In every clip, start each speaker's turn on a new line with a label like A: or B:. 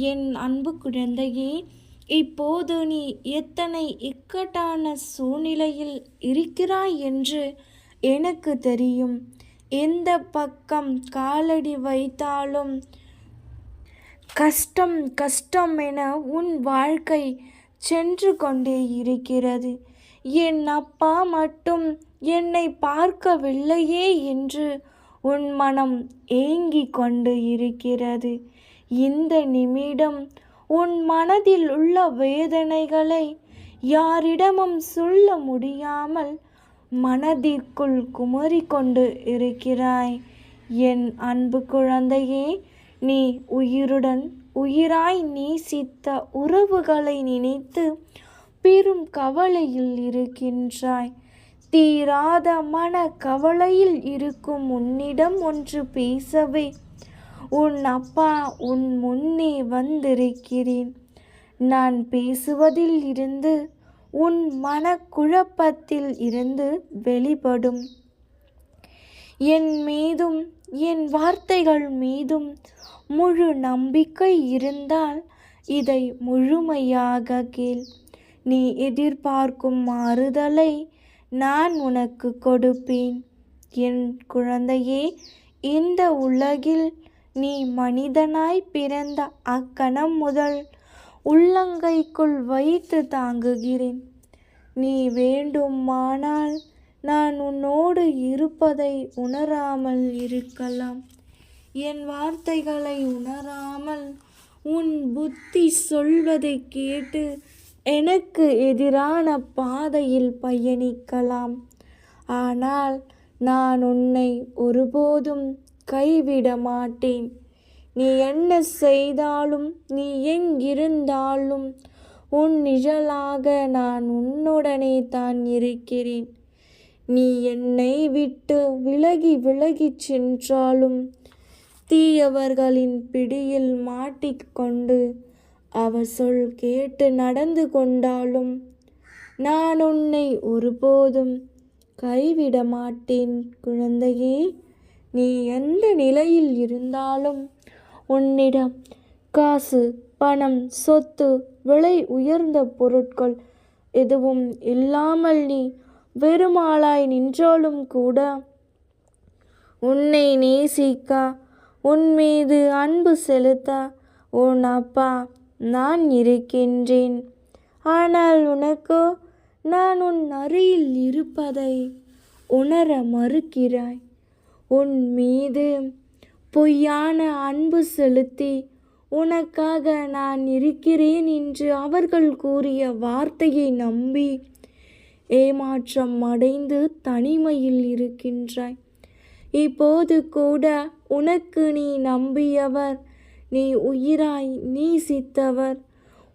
A: என் அன்பு குழந்தையே இப்போது நீ எத்தனை இக்கட்டான சூழ்நிலையில் இருக்கிறாய் என்று எனக்கு தெரியும். எந்த பக்கம் காலடி வைத்தாலும் கஷ்டம் கஷ்டம் என உன் வாழ்க்கை சென்று கொண்டே இருக்கிறது. என் அப்பா மட்டும் என்னை பார்க்கவில்லையே என்று உன் மனம் ஏங்கி கொண்டு இருக்கிறது. இந்த நிமிடம் உன் மனதில் உள்ள வேதனைகளை யாரிடமும் சொல்ல முடியாமல் மனதிற்குள் குமரி கொண்டு இருக்கிறாய். என் அன்பு குழந்தையே நீ உயிருடன் உயிராய் நேசித்த உறவுகளை நினைத்து பெரும் கவலையில் இருக்கின்றாய். தீராத மன கவலையில் இருக்கும் உன்னிடம் ஒன்று பேசவே உன் அப்பா உன் முன்னே வந்திருக்கிறேன். நான் பேசுவதில் இருந்து உன் மனக்குழப்பத்தில் இருந்து வெளிப்படும். என் மீதும் என் வார்த்தைகள் மீதும் முழு நம்பிக்கை இருந்தால் இதை முழுமையாக கேள். நீ எதிர்பார்க்கும் மாறுதலை நான் உனக்கு கொடுப்பேன். என் குழந்தையே இந்த உலகில் நீ மனிதனாய் பிறந்த அக்கணம் முதல் உள்ளங்கைக்குள் வைத்து தாங்குகிறேன். நீ வேண்டுமானால் நான் உன்னோடு இருப்பதை உணராமல் இருக்கலாம். என் வார்த்தைகளை உணராமல் உன் புத்தி சொல்வதை கேட்டு எனக்கு எதிரான பாதையில் பயணிக்கலாம். ஆனால் நான் உன்னை ஒருபோதும் கைவிட மாட்டேன். நீ என்ன செய்தாலும் நீ எங்கிருந்தாலும் உன் நிழலாக நான் உன்னுடனே தான் இருக்கிறேன். நீ என்னை விட்டு விலகி விலகிச் சென்றாலும் தீயவர்களின் பிடியில் மாட்டிக்கொண்டு அவர் சொல் கேட்டு நடந்து கொண்டாலும் நான் உன்னை ஒருபோதும் கைவிட மாட்டேன். குழந்தையே நீ எந்த நிலையில் இருந்தாலும் உன்னிடம் காசு பணம் சொத்து விலை உயர்ந்த பொருட்கள் எதுவும் இல்லாமல் நீ வெறுமாளாய் நின்றாலும் கூட உன்னை நேசிக்க உன் மீது அன்பு செலுத்த உன் அப்பா நான் இருக்கின்றேன். ஆனால் உனக்கு நான் உன் அருகில் இருப்பதை உணர மறுக்கிறாய். உன் மீது பொய்யான அன்பு செலுத்தி உனக்காக நான் இருக்கிறேன் என்று அவர்கள் கூறிய வார்த்தையை நம்பி ஏமாற்றம் அடைந்து தனிமையில் இருக்கின்றாய். இப்போது கூட உனக்கு நீ நம்பியவர் நீ உயிராய் நீசித்தவர்.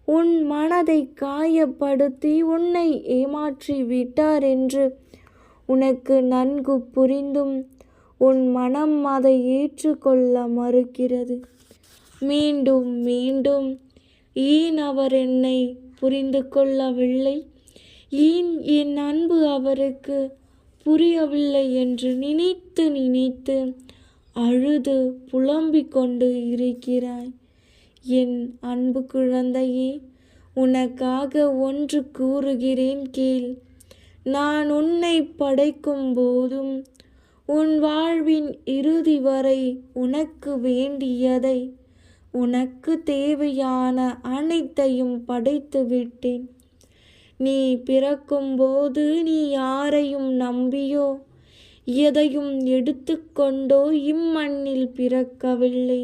A: உன் மனதை காயப்படுத்தி உன்னை ஏமாற்றி விட்டார் என்று உனக்கு நன்கு புரிந்தும் உன் மனம் அதை ஏற்றுக்கொள்ள மறுக்கிறது. மீண்டும் மீண்டும் ஏன் அவர் என்னை புரிந்து கொள்ளவில்லை. ஏன் என் அன்பு அவருக்கு புரியவில்லை என்று நினைத்து நினைத்து அழுது புலம்பிக் கொண்டு இருக்கிறாய். என் அன்பு குழந்தையே உனக்காக ஒன்று கூறுகிறேன் கேள். நான் உன்னை படைக்கும் போதும் உன் வாழ்வின் இறுதி வரை உனக்கு வேண்டியதை உனக்கு தேவையான அனைத்தையும் படைத்து விட்டேன். நீ பிறக்கும்போது நீ யாரையும் நம்பியோ எதையும் எடுத்துக்கொண்டோ இம்மண்ணில் பிறக்கவில்லை.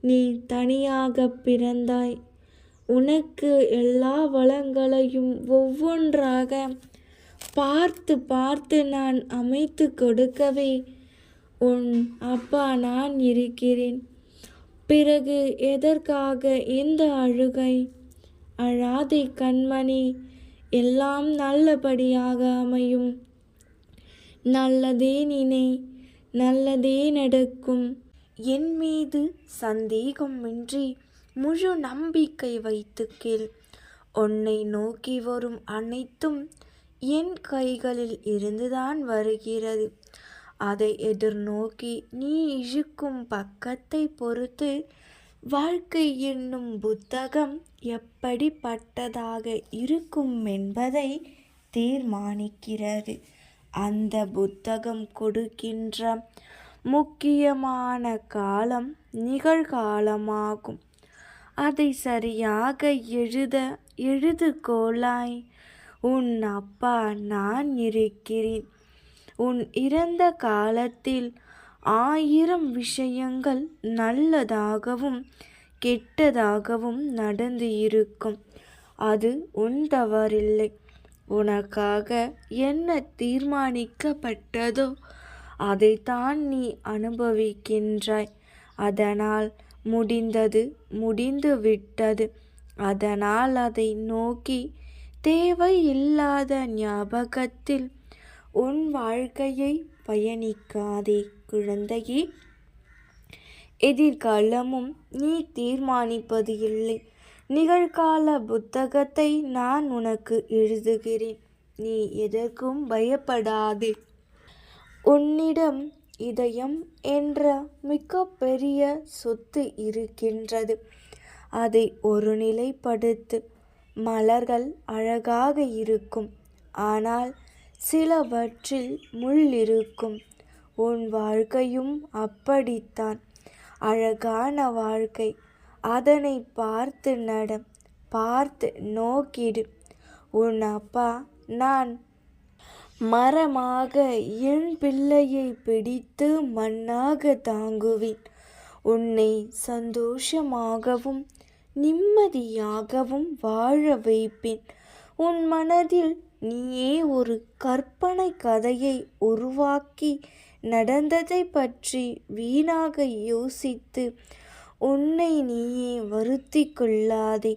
A: நீ தனியாக பிறந்தாய். உனக்கு எல்லா வளங்களையும் ஒவ்வொன்றாக பார்த்து பார்த்து நான் அமைத்து கொடுக்கவே உன் அப்பா நான் இருக்கிறேன். பிறகு எதற்காக இந்த அழுகை? அழாதே கண்மணி எல்லாம் நல்லபடியாக அமையும். நல்லதே நினை நல்லதே நடக்கும். என் மீது சந்தேகமின்றி முழு நம்பிக்கை வைத்து கேள். உன்னை நோக்கி வரும் அனைத்தும் என் கைகளில் இருந்துதான் வருகிறது. அதை எதிர்நோக்கி நீ இழுக்கும் பக்கத்தை பொறுத்து வாழ்க்கை என்னும் புத்தகம் எப்படிப்பட்டதாக இருக்கும் என்பதை தீர்மானிக்கிறது. அந்த புத்தகம் கொடுக்கின்ற முக்கியமான காலம் நிகழ்காலமாகும். அதை சரியாக எழுத எழுதுகோலாய் உன் அப்பா நான் இருக்கிறேன். உன் இறந்த காலத்தில் ஆயிரம் விஷயங்கள் நல்லதாகவும் கெட்டதாகவும் நடந்து இருக்கும். அது உன் தவறில்லை. உனக்காக என்ன தீர்மானிக்கப்பட்டதோ அதைத்தான் நீ அனுபவிக்கின்றாய். அதனால் முடிந்தது முடிந்து விட்டது அதனால் அதை நோக்கி தேவை இல்லாத ஞாபகத்தில் உன் வாழ்க்கையை பயணிக்காதே குழந்தையே. எதிர்காலமும் நீ தீர்மானிப்பது இல்லை. நிகழ்கால புத்தகத்தை நான் உனக்கு எழுதுகிறேன். நீ எதற்கும் பயப்படாதே. உன்னிடம் இதயம் என்ற மிக பெரிய சொத்து இருக்கின்றது. அதை ஒரு நிலைப்படுத்து. மலர்கள் அழகாக இருக்கும். ஆனால் சிலவற்றில் முள் இருக்கும். உன் வாழ்க்கையும் அப்படித்தான். அழகான வாழ்க்கை. அதனை பார்த்து நட பார்த்து நோக்கிடு. உன் அப்பா நான் மரமாக என் பிள்ளையை பிடித்து மண்ணாக தாங்குவேன். உன்னை சந்தோஷமாகவும் நிம்மதியாகவும் வாழ வைப்பேன். உன் மனதில் நீயே ஒரு கற்பனை கதையை உருவாக்கி நடந்ததை பற்றி வீணாக யோசித்து உன்னை நீயே வருத்தி கொள்ளாதே.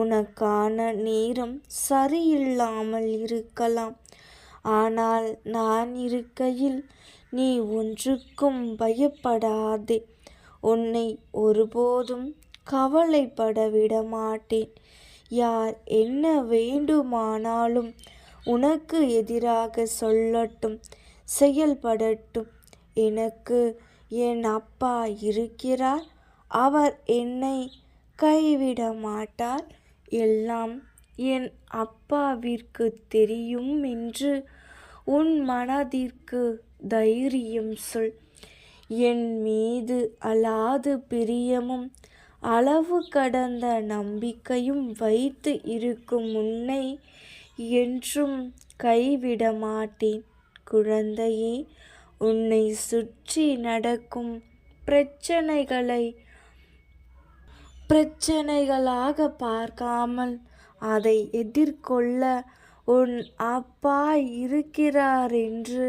A: உனக்கான நேரம் சரியில்லாமல் இருக்கலாம். ஆனால் நான் இருக்கையில் நீ ஒன்றுக்கும் பயப்படாதே. உன்னை ஒருபோதும் கவலைப்பட விட மாட்டேன் யார் என்ன வேண்டுமானாலும் உனக்கு எதிராக சொல்லட்டும் செயல்படட்டும். எனக்கு என் அப்பா இருக்கிறார். அவர் என்னை கைவிட மாட்டார் எல்லாம் என் அப்பாவிற்கு தெரியும் என்று உன் மனதிற்கு தைரியம் சொல். என் மீது அலாது பிரியமும் அளவு கடந்த நம்பிக்கையும் வைத்து இருக்கும் உன்னை என்றும் கைவிட மாட்டேன் குழந்தையே உன்னை சுற்றி நடக்கும் பிரச்சனைகளை பிரச்சனைகளாக பார்க்காமல் அதை எதிர்கொள்ள உன் அப்பா இருக்கிறார் என்று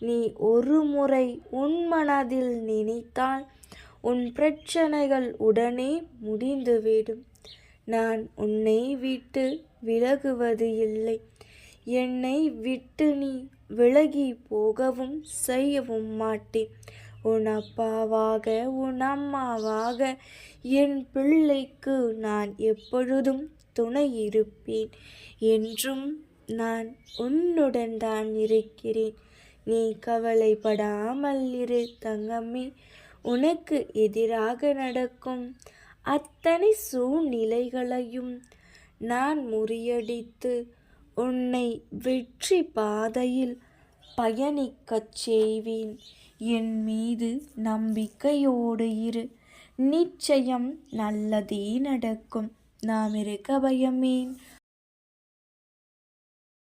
A: நீ ஒரு முறை உன் மனதில் நினைத்தால் உன் பிரச்சனைகள் உடனே முடிந்துவிடும் நான் உன்னை விட்டு விலகுவது இல்லை. என்னை விட்டு நீ விலகி போகவும் செய்யவும் மாட்டேன். உன் அப்பாவாக உன் அம்மாவாக என் பிள்ளைக்கு நான் எப்பொழுதும் துணை இருப்பேன். என்றும் நான் உன்னுடன் தான் இருக்கிறேன். நீ கவலைப்படாமல் இரு தங்கமே. உனக்கு எதிராக நடக்கும் அத்தனை சூழ்நிலைகளையும் நான் முறியடித்து உன்னை வெற்றி பாதையில் பயணிக்கச் செய்வேன். என் மீது நம்பிக்கையோடு இரு. நிச்சயம் நல்லதே நடக்கும். நாம் இருக்க பயமேன்.